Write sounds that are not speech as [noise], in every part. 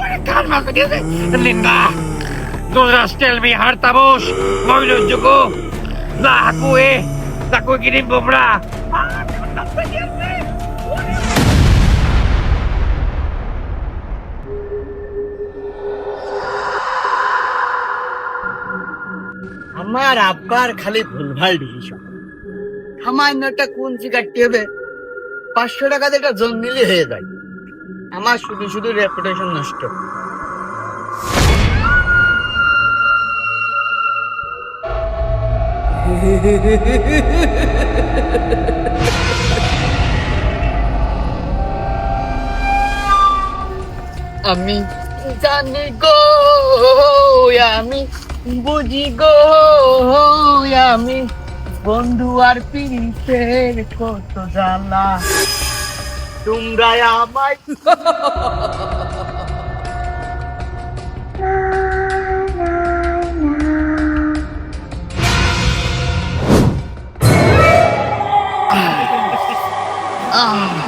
ওরে কান মাছ দিয়েছে লিন্দা Dodras tell me hartabos, moilo jugo, la hakue, la kukirin bumra. আমার আব্বার খালি ভুলভাল ডিসিশন সামান্য একটা কুঞ্চি কাটতে হবে পাঁচশো টাকাতে একটা জল নিলে হয়ে যায়। আমার শুধু শুধু রেপুটেশন নষ্ট। আমি জানি গো, আমি বুঝি গো, আমি বন্ধু আর পিড়িতের কত জ্বালা। তোমরা আমায় দেখো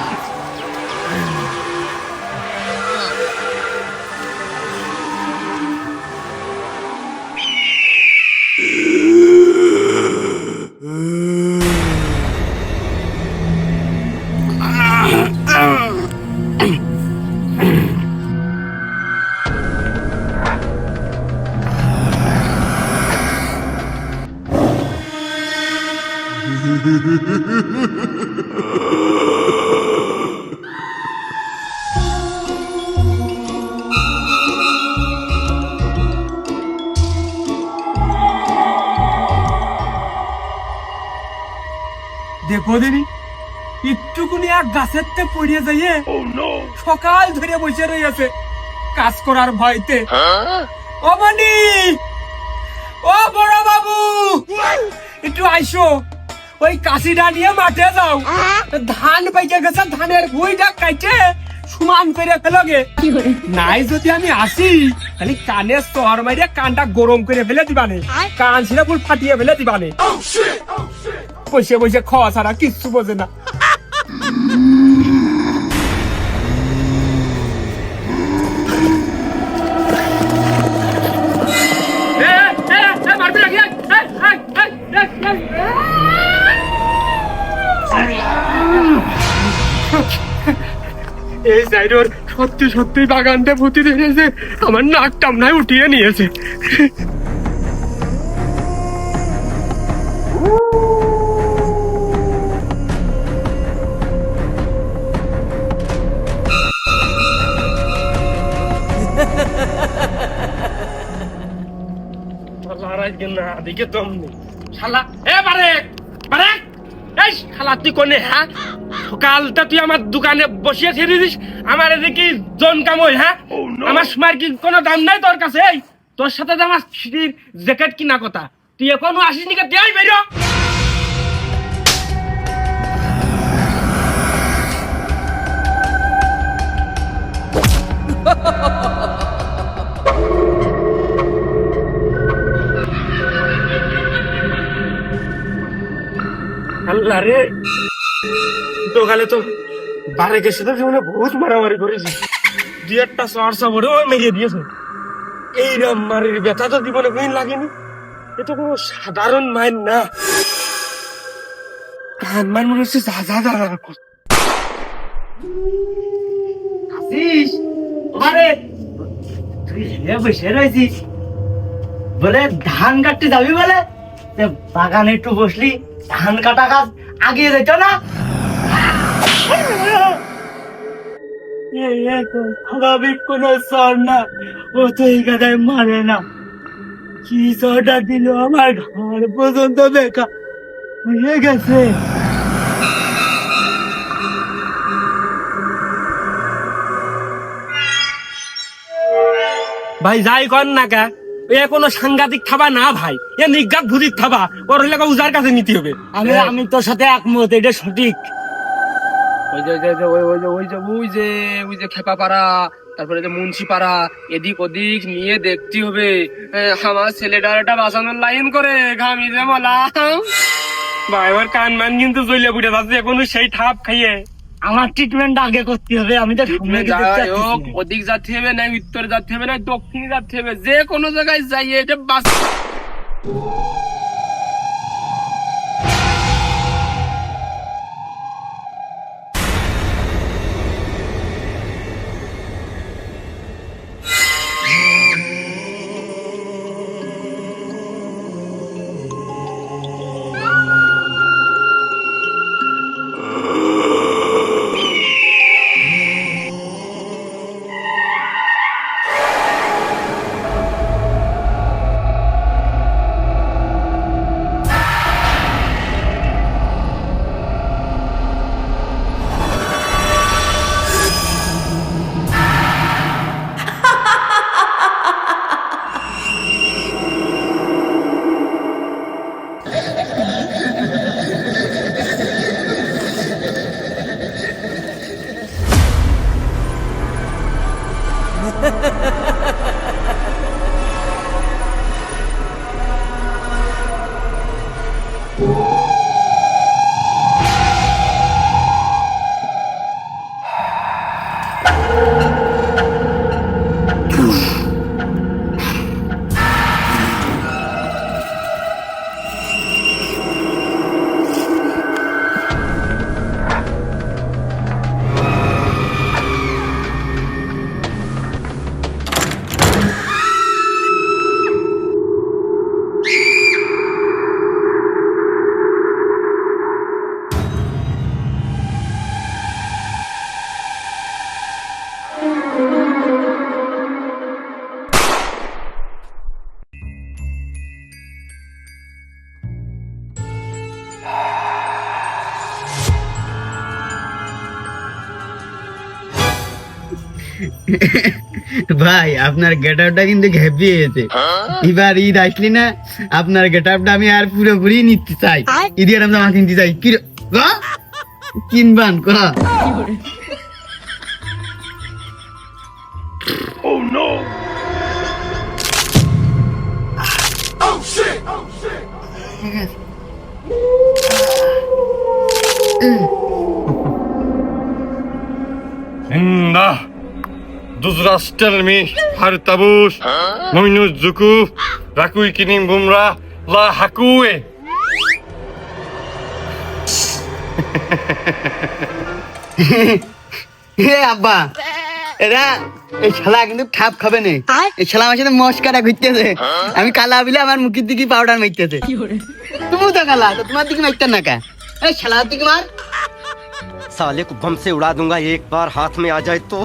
যাইয়ে সকাল ধরে বসে রয়েছে কাজ করার ভয়তে। ও মনি ও বড় বাবু! একটু আইসো। ওই কাশিটা নিয়ে মাঠে যাও। ধান পাইকে গেছে ধানের ভুইটা কাইটে সমান করে ফেলগে। নাই যদি আমি আসি খালি কানে সর মাইরে কানটা গরম করে ফেলে দিবানে। কান ছিঁড়ে ফুল ফাটিয়ে ফেলে দিবানে। বসে বসে খাওয়া ছাড়া কিচ্ছু বোঝে না। এই সাইডোর সত্যি সত্যি বাগানটা ভূতি ধরেছে আমার নাক টামনায় উঠিয়ে নিয়েছে। দিকে নেই। শালা, এ বারেক বারেক! এই শালা, তুই কোনে হ্যাঁ? সকালটা তুই আমার দোকানে বসিয়ে ছেড়ে দিস আমার এদিকে জন কামই হ্যাঁ? আমার সময় কি কোনো দাম নাই তোর কাছে এই? তোর সাথে আমার স্ত্রীর জ্যাকেট কিনা কথা। তুই এখনও আসিস নি তুই বেরো আল্লাহ রে। দোকানে তো বারেকের সাথে জীবনে বহুত মারামারি করেছি। দুই একটা চর সাবরেও মেরে দিয়েছে। এইরকম মারির ব্যথা তো জীবনে কোন লাগেনি। এ তো কোনো সাধারণ মায়ের না। কান মান মনে হচ্ছে বলে ধান কাটতে যাবি বলে? বাগানে একটু বসলি, ধান কাটা কাজ আগিয়ে যেত না? তো স্বাভাবিক কোনো স্বর না। ও তো এই গাদায় মারে না। কি স্বরটা দিল আমার ঘর পর্যন্ত বেকা হয়ে গেছে। ভাই যাই কর না কা। এ কোনো সাংঘাতিক খাবা না ভাই। এ নিজ্ঞাত ভুজিত খাবা ওর হলে উজার কাছে নিতে হবে। আমি আমি তোর সাথে একমত এটা সঠিক। ওই যে ওই যে ওই যে ওই যে ওই যে ওই যে খেপা পাড়া তারপরে যে মুন্সি পাড়া এদিক ওদিক নিয়ে দেখতে হবে। আমার ছেলেটার একটা বাঁচানোর লাইন করে ঘামি যে মলা ভাই ওর কান মান কিন্তু জ্বলে বুড়ে যাচ্ছে এখনও সেই ঠাপ খাইয়ে। আমার ট্রিটমেন্ট আগে করতে হবে আমি তো। ওদিক যাতে হবে না উত্তরে যাতে হবে না দক্ষিণে যাতে হবে যে কোনো জায়গায় যাই এটা বাস ভাই আপনার গেট আপটা কিন্তু হ্যাপি হয়েছে। এবার ঈদ আসলি না আপনার গেট আপটা আমি আর পুরোপুরি নিতে চাই। ঈদের আমি জামা কিনতে চাই। কি রে- ক? কিনবান ক? Inna. Duzras telmi har tabush. Moinu zuku. Rakui kinim bumra. La hakue. [laughs] হে আব্বা এরা এই শালা কিন্তু খাপ খাবে না এই শালা আমার সাথে মস্কারা ঘুরতেছে আমি কালা বিলে আমার মুখের দিকে পাউডার মারতেছে তুমিও তো কালা তো তোমার দিকে মারতেন না কা এই শালা দিকে মার साले को बम से उड़ा दूंगा एक बार हाथ में आ जाए तो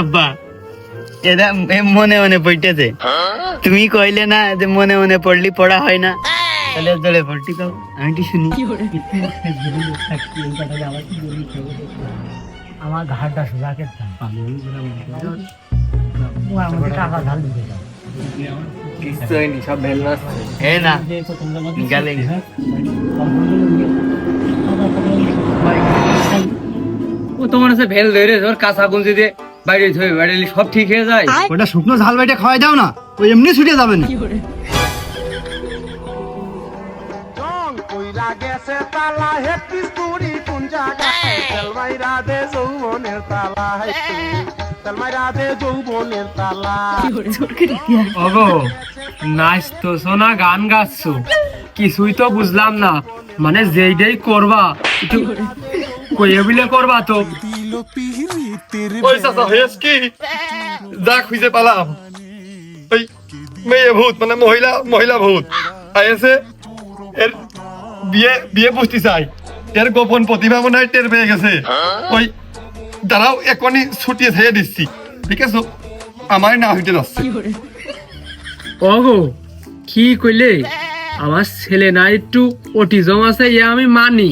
আব্বা। এরা এ মনে মনে পড়তেছে। তুমি কইলে না যে মনে মনে পড়লি পড়া হয় না। তাহলে পড়তি আমি কি শুনি আমার ঘাটটা টাকা ঢাল দিতে দাও সব ভেল না হে না গালে। ও তোমার কাছে ভেল ধরে ধর কাঁচা গুঞ্জি দিয়ে। বাইরে ধরে বাইরে সব ঠিক হয়ে যায়। ওটা শুকনো ঝাল বাইটা খাওয়াই দাও না ওই এমনি ছুটে যাবে না। তালা সোনা গান গাচ্ছো। কিছুই তো বুঝলাম না। মানে যেইটাই করবা। কইয়ে বিলে করবা তো। হয়েছ কি? যা খুঁজে পালাম। ওই মেয়ে ভূত মানে মহিলা মহিলা ভূত। আইসে এর বিয়ে বিয়ে বুঝতে চাই। এর গোপন প্রতিভা মনে হয় টের পেয়ে গেছে। ওই দাঁড়াও এখনই ছুটিয়ে ছেড়ে দিচ্ছি ঠিক আছে? আমার না হইতে যাচ্ছে। ওগো কি কইলে? আমার ছেলে না একটু অটিজম আছে ইয়ে আমি মানি।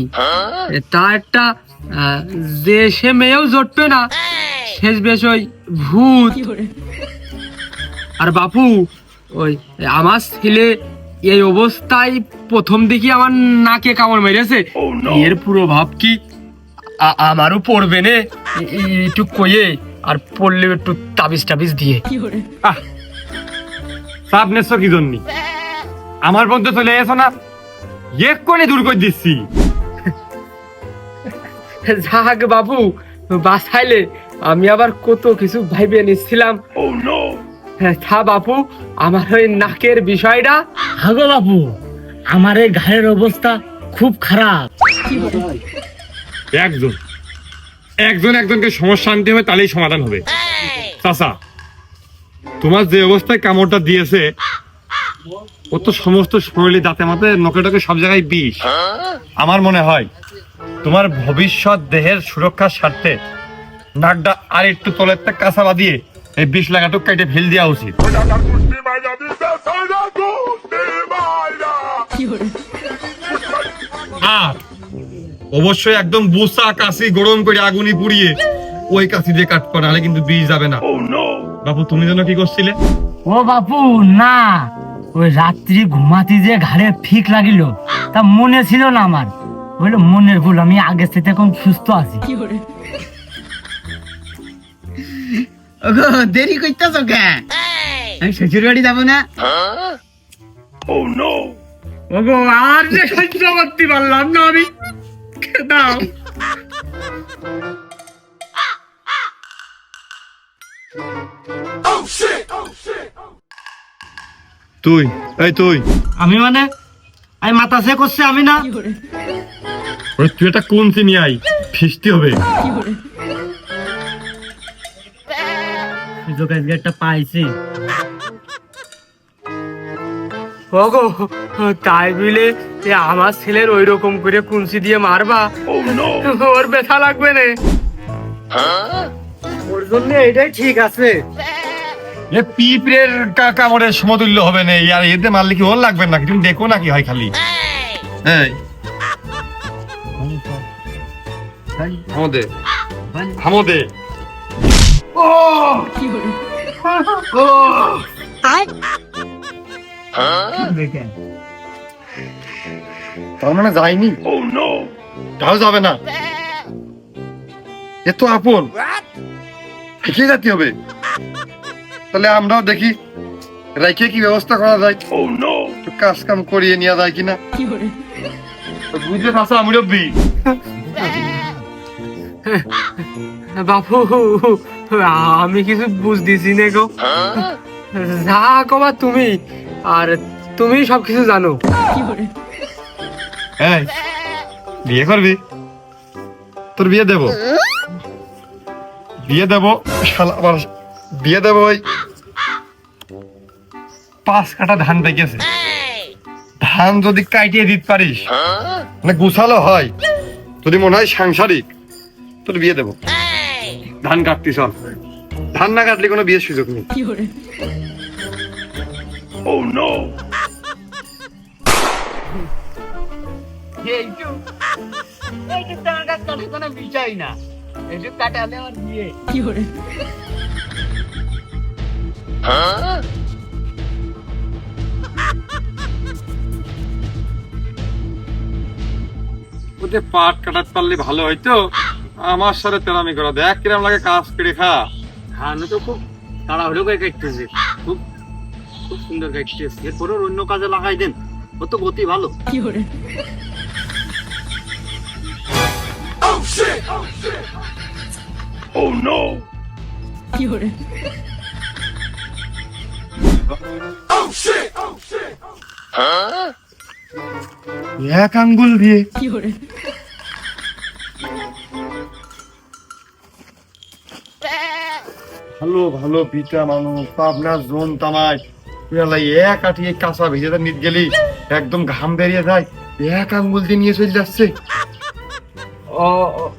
তা একটা যে সে মেয়েও জটবে না শেষ বেশ ওই ভূত। আর বাপু ওই আমার ছেলে এই অবস্থায় প্রথম দিকে আমার নাকে কামড় মেরেছে। এর পুরো ভাব কি আমারও পড়বে নে। একটু কয়ে আর পড়লে একটু তাবিজ টাবিজ দিয়ে। চাপ নেছো কি জন্য? আমার মধ্যে চলে এসো না। এক করে দূর করে দিচ্ছি। যাক বাবু বাসাইলে আমি আবার কত কিছু ভাইবে নিচ্ছিলাম। হ্যাঁ, থা বাপু আমার ওই নাকের বিষয়টা। হাগো বাপু আমার এই ঘাড়ের অবস্থা খুব খারাপ। একজন। একজন একজনকে সমস্যা আনতে হবে তাহলেই সমাধান হবে। চাচা, তোমার যে অবস্থায় কামড়টা দিয়েছে ও তো সমস্ত শরীরে দাঁতে মাতে নখে টকে সব জায়গায় বিষ। আমার মনে হয় তোমার ভবিষ্যৎ দেহের সুরক্ষার স্বার্থে নাকটা আর একটু তলের কাঁচা বাঁধিয়ে এই বিষ লাগাটুক কেটে ফেল দেওয়া উচিত। আর অবশ্যই একদম বুসা কাশি গরম করে আগুনি পুড়িয়ে ওই কাশি দিয়ে কাট করা নাহলে কিন্তু বীজ যাবে না। বাবু তুমি যেন কি করছিলে? ও বাপু না। ওই রাত্রি ঘুমাতে যে ঘাড়ে ফিক লাগিল তা মনে ছিল না আমার। বলে মনের ভুল আমি আগে থেকে এখন সুস্থ আছি। ওগো দেরি করতেছ কে? আমি শ্বশুর বাড়ি যাব না? ও নো ওগো আর যে সহ্য করতে পারলাম না আমি। দাও তুই এই তুই। আমি মানে? আমি মাথা সে করছে আমি না? ওরে তুই একটা কোন চিনি আই? ফিসতে হবে। সুযোগ আজকে একটা পাইছি। ওগো তাই বিলে আমার ছেলের ওই রকম করে কুঞ্চি দিয়ে মারবা ওর ব্যথা লাগবে না। ওর জন্য এটাই ঠিক আছে। এ পিঁপড়ের কা- কামড়ের সমতুল্য হবে না আর এতে মারলে কি ওর লাগবে নাকি? তুমি দেখো নাকি হয় খালি। এই। হামদে। হামদে। তার মানে যায়নি? তাও যাবে না। এ তো আপন। শিখে যেতে হবে। তাহলে আমরাও দেখি রেখে কি ব্যবস্থা করা যায়। কাজ কাম করিয়ে নেওয়া যায় কিনা। বুঝলে ভাষা মুরব্বী? বাপু আমি কিছু বুঝতেছি না গো। যা কবা তুমি আর তুমি সব কিছু জানো এই বিয়ে করবি? তোর বিয়ে দেব। বিয়ে দেব শালা আবার বিয়ে দেব ওই পাঁচ কাটা ধান পেকেছে ধান যদি কাটিয়ে দিতে পারিস মানে গুছালো হয় যদি মনে হয় সাংসারিক তোর বিয়ে দেব। ধান কাটতি চল। ধান না কাটলে কোনো বিয়ের সুযোগ নেই। এইটু এইটু তোমার কাছে কাটে কোনো বিষয় না। এইটু কাটালে আমার বিয়ে। ওতে পাট কাটাতে পারলে ভালো হইতো। আমার সাথে তেরামি করা। দেখ কিরম লাগে কাজ করে খা। ধান তো খুব তাড়াহুড়ো করে কাটতেছে। খুব খুব সুন্দর কাটতেছে। এরপরে অন্য কাজে লাগাই দেন। ও তো গতি ভালো। এক আঙ্গুল দিয়ে। ভালো ভালো পিতা মানুষ পাবনা জোন তামাই। তুই এক আটিয়ে কাঁচা ভেজে নিত গেলি একদম ঘাম বেরিয়ে যায়। এক আঙ্গুল দিয়ে নিয়ে চলে যাচ্ছে। ও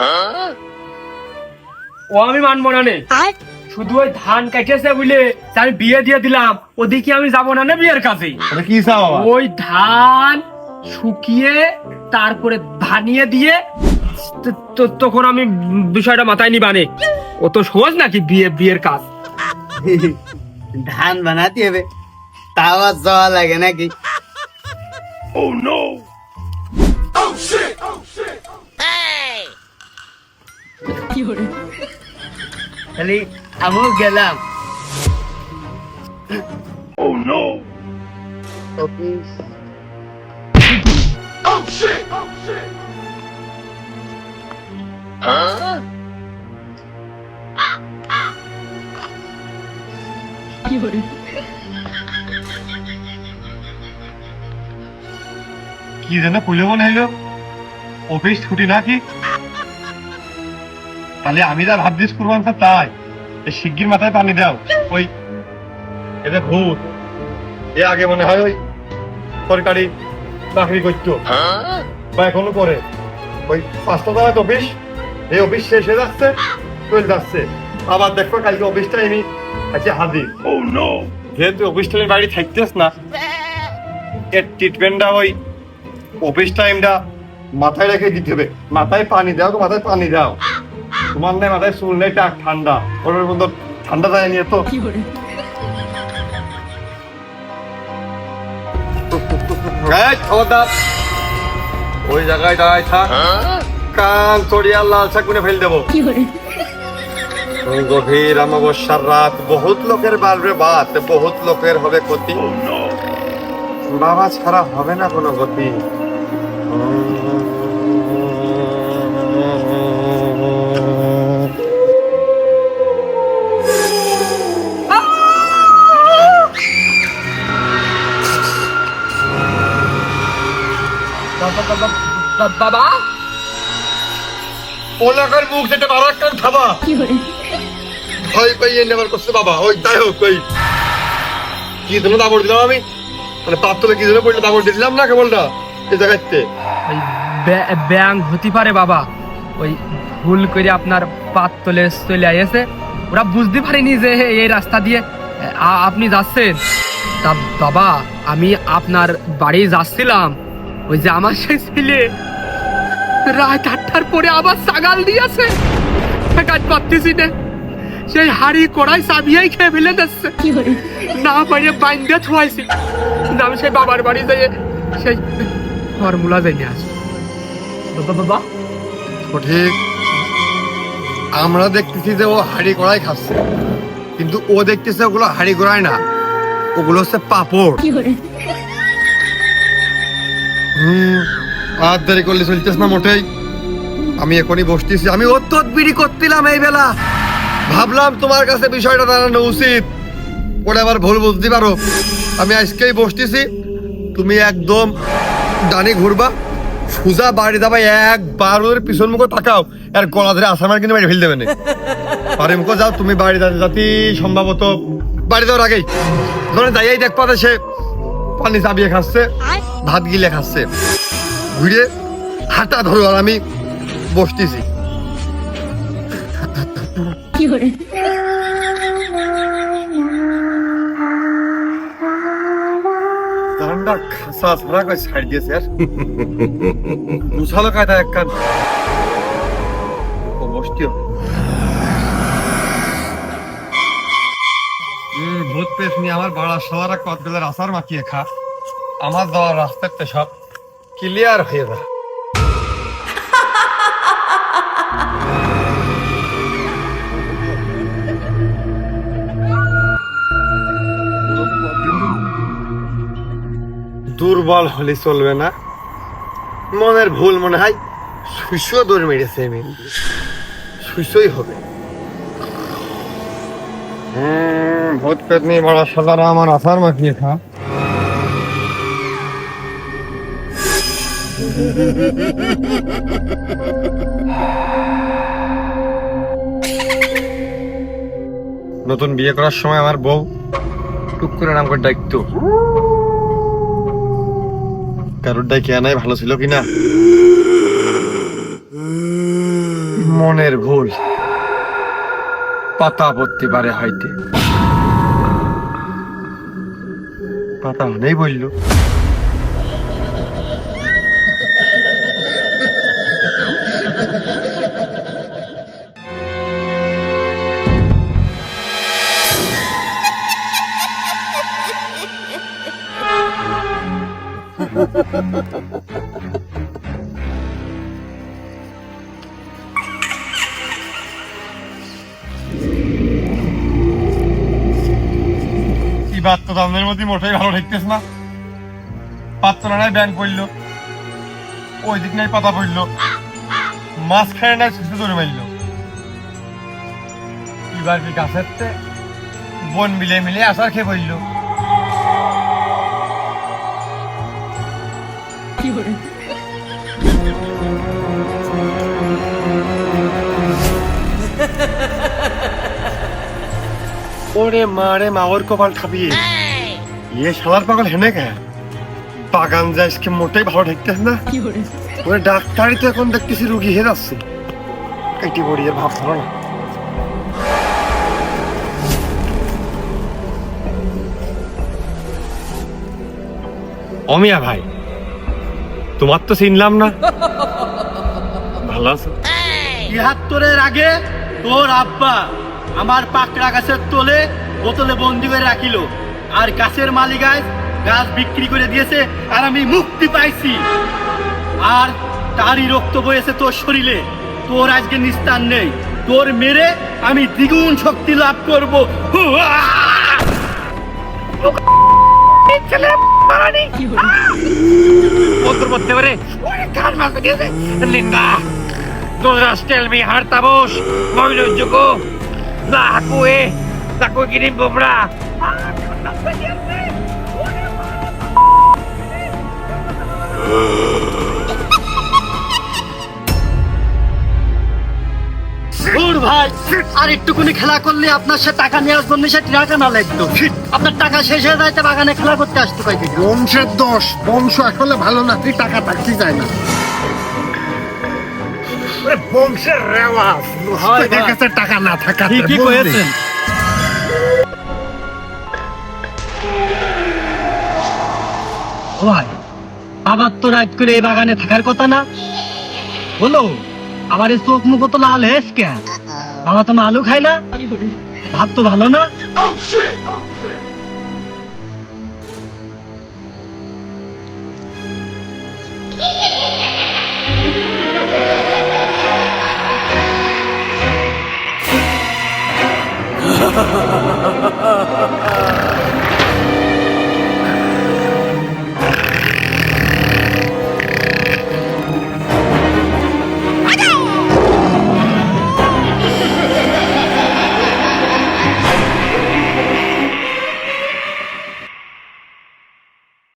ও- ও আমি মানবো না নে। শুধু ওই ধান কাটিয়েছে বুঝলে আমি বিয়ে দিয়ে দিলাম ওদিকে আমি যাব না না বিয়ের কাছে কি চাও ওই ধান শুকিয়ে তারপরে ধানিয়ে দিয়ে তখন আমি বিষয়টা মাথায় নিবানে ও তো সহজ নাকি বিয়ে বিয়ের কাজ? ধান বানাতে হবে। তাও আর যাওয়া লাগে নাকি? তাহলে আমিও গেলাম। অফিস কি যেন কইলে মনে হইল? অফিস ছুটি নাকি? তাহলে আমি যা ভাবছিস কুরবান স্যার তাই। শিগগির মাথায় পানি দাও। ওই এটা ভূত, এ আগে মনে হয় ওই সরকারি চাকরি করতো। বা এখনও করে। ওই পাঁচটা তালাত অফিস, এই অফিস শেষ হয়ে যাচ্ছে, চলে যাচ্ছে। আবার দেখো, কালকে অফিসটা আমি আছে হাজির। যেহেতু অফিস টাইমের বাড়ি থাকতেস না, এর ট্রিটমেন্টটা ওই অফিস টাইমটা মাথায় রেখে দিতে হবে। মাথায় পানি দাও তো মাথায় পানি দাও। নেই মাথায় চুল নেই টাক ঠান্ডা। ওর মধ্যে ঠান্ডা যায় নিয়ে তো। ওই জায়গায় দাঁড়ায় থাক। কান চড়িয়ে লাল চাকুনে ফেল দেবো। গভীর অমাবস্যার রাত বহুত লোকের বাড়বে বাত বহুত লোকের হবে ক্ষতি। বাবা ছাড়া হবে না কোনো গতি বাবা। ওলাকার মুখ যেটা খাবা ভয় পাইয়ে নেবার করছে বাবা। ওই তাই হোক ওই। কি জন্য দাবড় দিলাম আমি? মানে কি জন্য পড়লে দাবড় দিলাম না কেবলটা এই জায়গাতে? ওই ব্যাং হতে পারে বাবা। ওই ভুল করে আপনার পাত তলে চলে আইছে ওরা বুঝতে পারেনি যে এই রাস্তা দিয়ে আপনি যাচ্ছেন। তা বাবা আমি আপনার বাড়ি যাচ্ছিলাম। ওই যে আমার সেই ছেলে। রাত আটটার পরে আবার সাগাল দিয়েছে। কাজ পাচ্ছি না সেই হাড়ি কড়াই চাবিয়াই খেয়ে ফেলে দিচ্ছে না পারে বাইন্দে থুয়াইছি। কিন্তু আমি সেই বাবার বাড়ি যাই সেই ফর্মুলা যাই নিয়ে আসি। বাবা বাবা। সঠিক। আমরা দেখতেছি যে ও হাড়ি কড়াই খাচ্ছে। কিন্তু ও দেখতেছে ওগুলো হাড়ি কড়াই না। ওগুলো হচ্ছে পাপড়। হুম, আর দেরি করলে চলতেছ না মোটেই। আমি এখনই বসতেছি। আমি ও তদবিরি করছিলাম এই বেলা। ভাবলাম তোমার কাছে বিষয়টা জানানো উচিত। ওটা আবার ভুল বুঝতে পারো। আমি আজকেই বসতেছি। তুমি একদম ডানে ঘুরবা। সুজা বাড়ি যাবা, একবার ওদের পিছন মুখে তাকাও। আর গলা ধরে আসামার কিন্তু বাড়ি ফেল দেবে না। বাড়ি মুখে যাও, তুমি বাড়ি যাতে সম্ভবত। বাড়ি যাওয়ার আগেই। ধরে যাইয়াই দেখ পাবে সে। পানি চাবিয়ে খাচ্ছে ভাত গিলে খাচ্ছে ঘুরে হাঁটা ধরো আমি বসতেছি। ঠান্ডা খাসা করে ছাড় দিয়েছে, আর? গুছালো কায়দা এক কান। বসতিও। ভূত নিয়ে আমার বাড়া সবার কদবেলের আসার মাখিয়ে খা। আমার যাওয়ার রাস্তাতে সব ক্লিয়ার হয়ে যা দুর্বল হলে চলবে না। মনের ভুল মনে হয় শুষ্য দৌড় মেরেছে আমি শুষ্যই হবে। ভূত পেতনি বড় সাদারা আমার আসার মাখিয়ে খা নতুন বিয়ে করার সময় আমার বউ টুক করে নাম করে ডাকতো। কারোর ডাকে আনাই ভালো ছিল কিনা? মনের ভুল। পাতা পড়তে পারে হাইতে পাতা নেই বলল Ha [laughs] ha ha ha! এইবার তো দামের মধ্যে মোটেই ভালো ঠেকতেছ না। পাঁচতলা নাই ব্যাংক পড়ল। ওই দিক নাই পাতা পড়ল। মাঝখানে নাই সুস্থ ধরে মারলো। এবার কি গাছের বন মিলে মিলে আসার খেয়ে পড়ল। ওরে মারে মা ওর কপাল খাবিয়ে ইয়ে শালার পাগল হেনে কে? বাগান যায় আজকে মোটেই ভালো ঠেকতেছ না? ওরে ডাক্তারই তো এখন দেখতেছি রুগী হয়ে যাচ্ছে। কেটে পড়ি এর ভাব ভালো না। অমিয়া ভাই তোমার তো চিনলাম না। ভালো আছো? তিয়াত্তরের আগে তোর আব্বা। আমার পাকড়া গাছের তোলে বোতলে বন্দি করে রাখিল। আর গাছের মালিকায় গাছ বিক্রি করে দিয়েছে আর আমি মুক্তি পাইছি। আর তারই রক্ত বয়েছে তোর শরীরে। তোর আজকে নিস্তার নেই। তোর মেরে আমি দ্বিগুণ শক্তি লাভ করব। মধ্যে ওরে। মারতে টেল মি হারতাবস না হাকুয়ে তাকু কিনি বোমরা দূর ভাই আর একটুকুনি খেলা করলে আপনার সে টাকা নেওয়ার জন্য সে টাকা না লাগতো। আপনার টাকা শেষ হয়ে যাইতে বাগানে খেলা করতে আসতে থেকে বংশের দোষ বংশ আসলে ভালো না তুই টাকা থাকতে যায় না। বংশের রেওয়াজ। কাছে টাকা না থাকা ঠিকই কয়েছেন। ভাই বাবার তো রাত করে এই বাগানে থাকার কথা না। বলো আমার এই চোখ মুখ তো লাল হেস কে বাবা তো আলু খাই না। ভাত তো ভালো না।